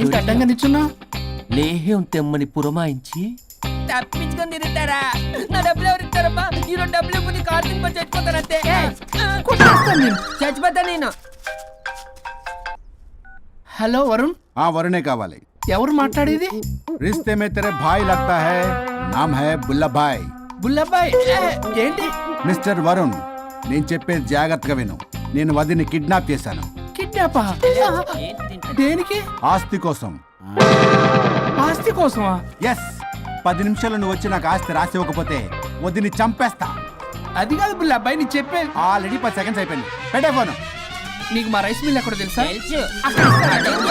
ఏంటి అడ్డంగా నిల్చున్నా లేహ్యం తెమ్మని పురమాయించి తప్పించుకొని తిరుగుతారా నా డబ్బులు ఎవరు ఇస్తారమ్మా డబ్బులు కార్తీక్ పని నేను హలో వరుణ్ ఆ వరుణే కావాలి ఎవరు మాట్లాడేది రిస్తే మే తెరే భాయ్ లగ్తా హై నామ్ హై బుల్లభాయ్ బుల్లభాయ్ ఏంటి మిస్టర్ వరుణ్ నేను చెప్పేది జాగ్రత్తగా విను నేను వదిని కిడ్నాప్ చేశాను కిడ్నాపా దేనికి ఆస్తి కోసం ఆస్తి కోసమా ఎస్ పది నిమిషాలు వచ్చి నాకు ఆస్తి రాసి ఇవ్వకపోతే వద్దని చంపేస్తా అది కాదు బుల్ల అబ్బాయి నీ చెప్పే ఆల్రెడీ పది సెకండ్స్ అయిపోయింది పెట్టే ఫోన్ నీకు మా రైస్ మిల్ ఎక్కడ తెలుసా తెలుసు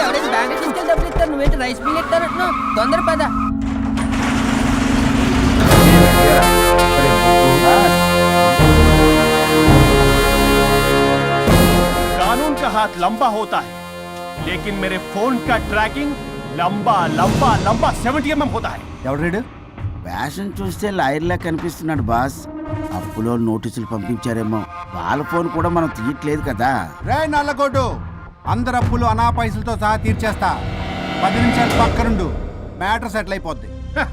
ఎవరైనా బ్యాంక్ తీసుకెళ్ళి రైస్ మిల్ ఇస్తారు తొందర పద हाथ लंबा होता है लेकिन मेरे फोन का ट्रैकिंग लंबा लंबा लंबा 70 एम होता है ఎవడు రీడు ఫ్యాషన్ చూస్తే లాయర్లా కనిపిస్తున్నాడు బాస్ అప్పులో నోటీసులు పంపించారేమో వాళ్ళ ఫోన్ కూడా మనం తీయట్లేదు కదా రే నల్లగొడ్డు అందరు అప్పులు అనా పైసలతో సహా తీర్చేస్తా పది నిమిషాలు పక్కనుండు మ్యాటర్ సెటిల్ అయిపోద్ది హ,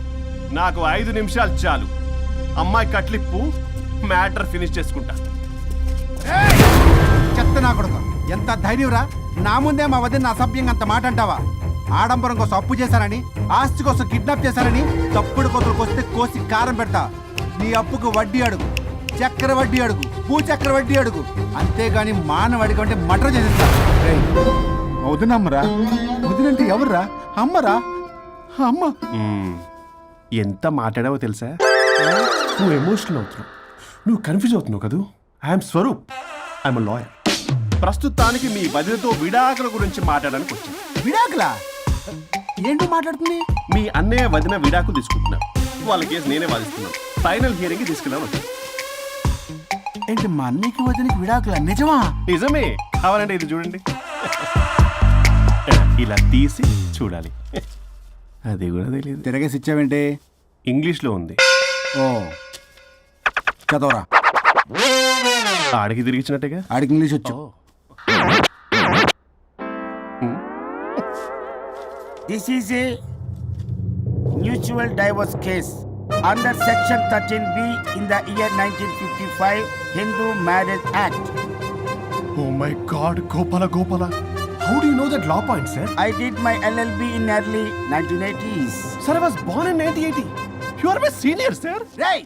నాకు ఐదు నిమిషాలు చాలు అమ్మాయి కట్లిప్పు మ్యాటర్ ఫినిష్ చేసుకుంటా ఏయ్! చెత్త నా కొడుకు ఎంత ధైర్యంరా నా ముందే మా వదిన అసభ్యంగా అంత మాట అంటావా ఆడంబరం కోసం అప్పు చేశారని ఆస్తి కోసం కిడ్నాప్ చేశారని తప్పుడు కొతులకు వస్తే కోసి కారం పెడతా నీ అప్పుకు వడ్డీ అడుగు చక్కెర వడ్డీ అడుగు పూ చక్కెర వడ్డీ అడుగు అంతేగాని మానవ అడిగి అంటే మటర్ చేసేస్తా వదినంటే ఎవర్రా అమ్మరా అమ్మ ఎంత మాట్లాడావో తెలుసా నువ్వు ఎమోషనల్ అవుతున్నావు నువ్వు కన్ఫ్యూజ్ అవుతున్నావు కదూ ఐఎమ్ స్వరూప్ ఐఎమ్ లాయర్ ప్రస్తుతానికి మీ వదినతో విడాకుల గురించి మాట్లాడడానికి వచ్చాను విడాకులా ఏంటో మాట్లాడుతుంది మీ అన్నయ్య వదిన విడాకు తీసుకుంటున్నా వాళ్ళ కేసు నేనే వాదిస్తున్నాను ఫైనల్ హియరింగ్ తీసుకెళ్ళాను వచ్చాను ఏంటి మా అన్నయ్యకి వదినకి విడాకులా నిజమా నిజమే కావాలంటే ఇది చూడండి ఇలా తీసి చూడాలి అది కూడా తెలియదు తిరగేసి ఇచ్చావేంటి ఇంగ్లీష్లో ఉంది ఓ చదవరా ఆడికి తిరిగిచ్చినట్టుగా ఆడికి ఇంగ్లీష్ వచ్చు This is a mutual divorce case under Section 13B in the year 1955 Hindu Marriage Act. Oh my God, Gopala. How do you know that law point, sir? I did my LLB in early 1980s. Sir, I was born in 1980. You are my senior, sir. Right.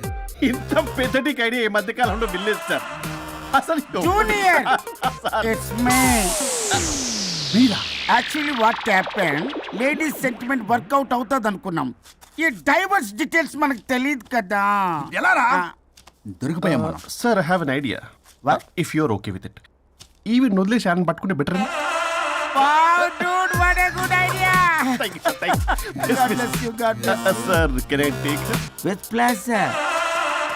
ఇంత పెద్దటికి idea ఈ మధ్య కాలంలో విల్లేదు sir అసలు junior actually what happen ladies sentiment work out అవుతుంది అనుకున్నాం ఈ divorce details మనకు తెలియదు కదా ఎలా రా దొరికిపోయా sir I have an idea if you're okay with it ఈవి వదిలేసి ఆయన పట్టుకుంటే better sir can I take with plus sir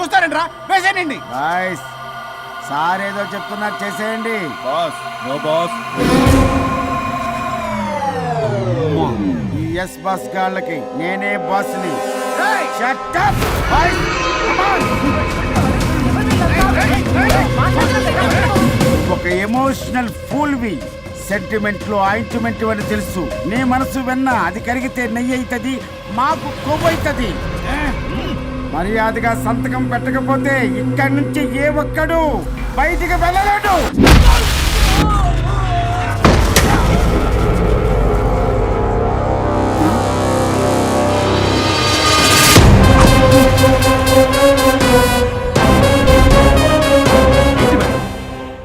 చూస్తారండి రా సార్ ఏదో చెప్తున్నారు చేసేయండి బాస్ బాస్ ఎస్ బస్ గాళ్ళకి నేనే బాస్ని ని ఒక ఎమోషనల్ వి సెంటిమెంట్ లో ఆయింట్మెంట్ అని తెలుసు నీ మనసు వెన్న అది కరిగితే నెయ్యి అవుతుంది మాకు కొవ్వు అవుతుంది మర్యాదగా సంతకం పెట్టకపోతే ఇక్కడి నుంచి ఏ ఒక్కడు బయటికి వెళ్ళలేడు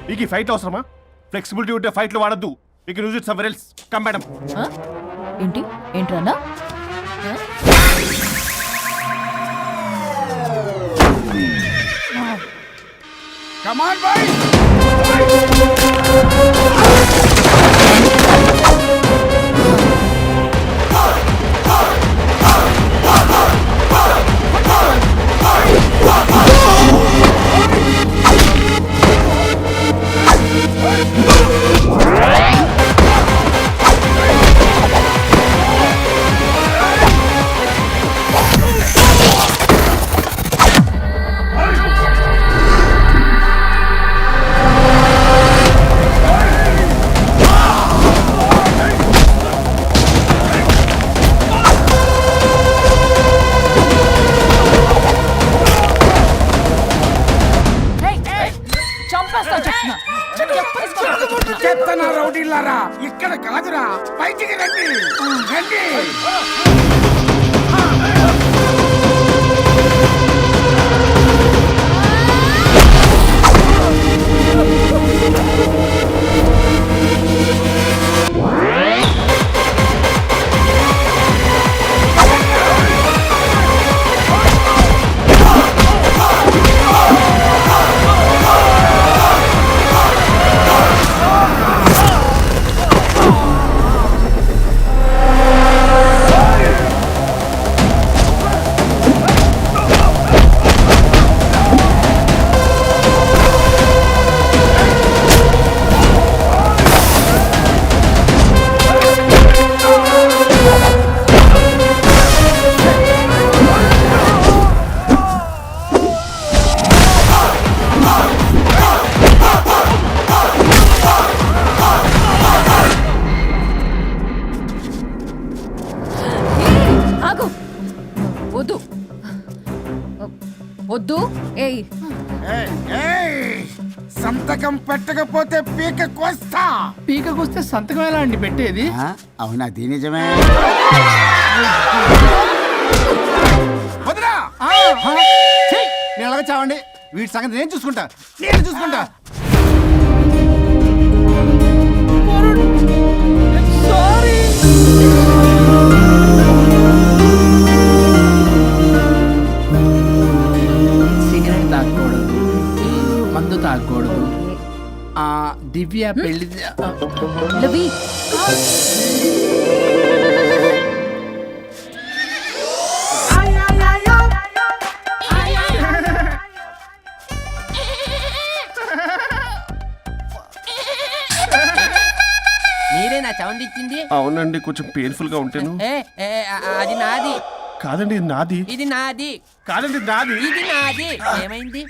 మీకు ఫైట్ అవసరమా ఫ్లెక్సిబిలిటీ ఉంటే ఫైట్లు వాడద్దు మీకు use it else come madam ఏంటి ఏంట్రన్నా కమాన్ బాయ్ రౌడీలారా ఇక్కడ కాదురా బయటికి రండి రండి రాయ్ సంతకం పెట్టకపోతే పీక కోస్తా పీక కోస్తే సంతకం ఎలా అండి పెట్టేది అవునా అది నిజమే నేను చావండి వీటి సంగతి నేను చూసుకుంటా నేను చూసుకుంటా ఆ దివ్య పెళ్లి నా ఇచ్చింది అవునండి కొంచెం పెయిన్ఫుల్ గా ఉంటాను అది నాది కాదండి నాది ఇది నాది కాదండి నాది ఇది నాది ఏమైంది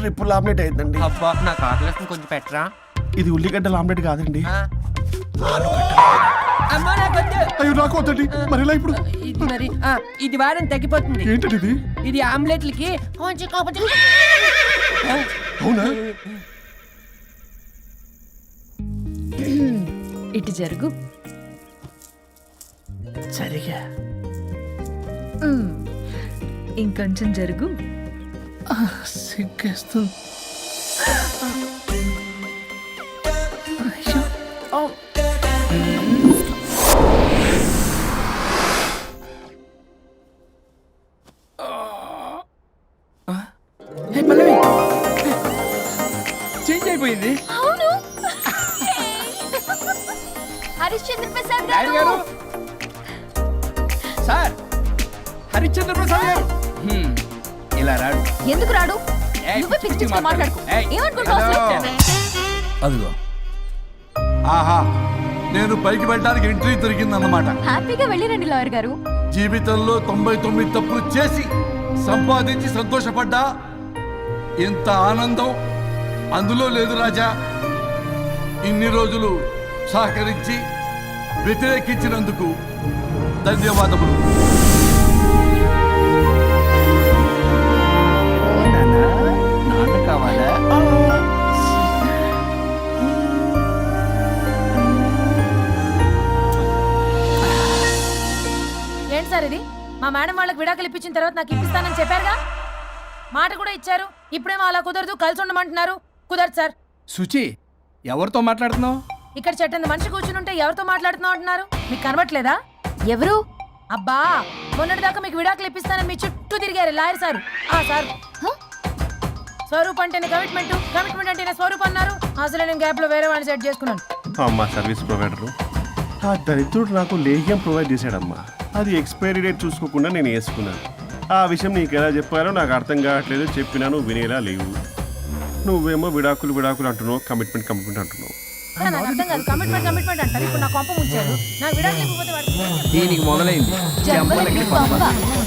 ట్రిపుల్ ఆమ్లెట్ అయిందండి అబ్బా నాకు ఆకలి కొంచెం పెట్టరా ఇది ఉల్లిగడ్డల ఆమ్లెట్ కాదండి అయ్యో నాకు వద్దండి మరి ఇలా ఇప్పుడు ఇది మరి ఇది వారం తగ్గిపోతుంది ఏంటండి ఇది ఇది ఆమ్లెట్లకి కొంచెం కాకపోతే అవునా ఇటు జరుగు సరిగా ఇంకొంచెం జరుగు సిగ్గేస్తుంది చేంజ్ oh. ah. ah. అయిపోయింది అవును హరిశ్చంద్ర ప్రసాద్ గారు సార్ హరిశ్చంద్ర ప్రసాద్ గారు ఇలా రాడు ఎందుకు రాడు నువ్వే పిచ్చి పిచ్చిగా మాట్లాడుకో ఏమనుకుంటావు అదిగో ఆహా నేను పైకి వెళ్ళడానికి ఎంట్రీ దొరికిందన్నమాట హ్యాపీగా వెళ్ళిరండి లాయర్ గారు జీవితంలో తొంభై తొమ్మిది తప్పులు చేసి సంపాదించి సంతోషపడ్డా ఎంత ఆనందం అందులో లేదు రాజా ఇన్ని రోజులు సహకరించి వ్యతిరేకించినందుకు ధన్యవాదములు bana. ఏంటి సార్ ఇది మా మేడం వాళ్ళకి విడాకులు ఇప్పించిన తర్వాత నాకు ఇప్పిస్తానని చెప్పారుగా మాట కూడా ఇచ్చారు ఇప్పుడేమో అలా కుదరదు కలిసి ఉండమంటున్నారు కుదరదు సార్ సుచి ఎవరితో మాట్లాడుతున్నావు ఇక్కడ చెట్టంత మనిషి కూర్చుని ఉంటే ఎవరితో మాట్లాడుతున్నావు అంటున్నారు మీకు కనబట్లేదా ఎవరు అబ్బా మొన్నటిదాకా మీకు విడాకులు ఇప్పిస్తానని మీ చుట్టూ తిరిగారు లాయర్ సార్ ఆ సార్ స్వరూప్ అంటేనే కమిట్మెంట్ కమిట్మెంట్ అంటేనే స్వరూప్ అన్నారు అసలు నేను గ్యాప్ లో వేరే వాళ్ళని సెట్ చేసుకున్నాను అమ్మా సర్వీస్ ప్రొవైడర్ ఆ దరిద్రుడు నాకు లేహ్యం ప్రొవైడ్ చేశాడమ్మా అది ఎక్స్పైరీ డేట్ చూసుకోకుండా నేను వేసుకున్నాను ఆ విషయం నీకు ఎలా చెప్పాలో నాకు అర్థం కావట్లేదు చెప్పినాను వినేలా లేవు నువ్వేమో విడాకులు విడాకులు అంటున్నావు కమిట్మెంట్ కమిట్మెంట్ అంటున్నావు దీనికి మొదలైంది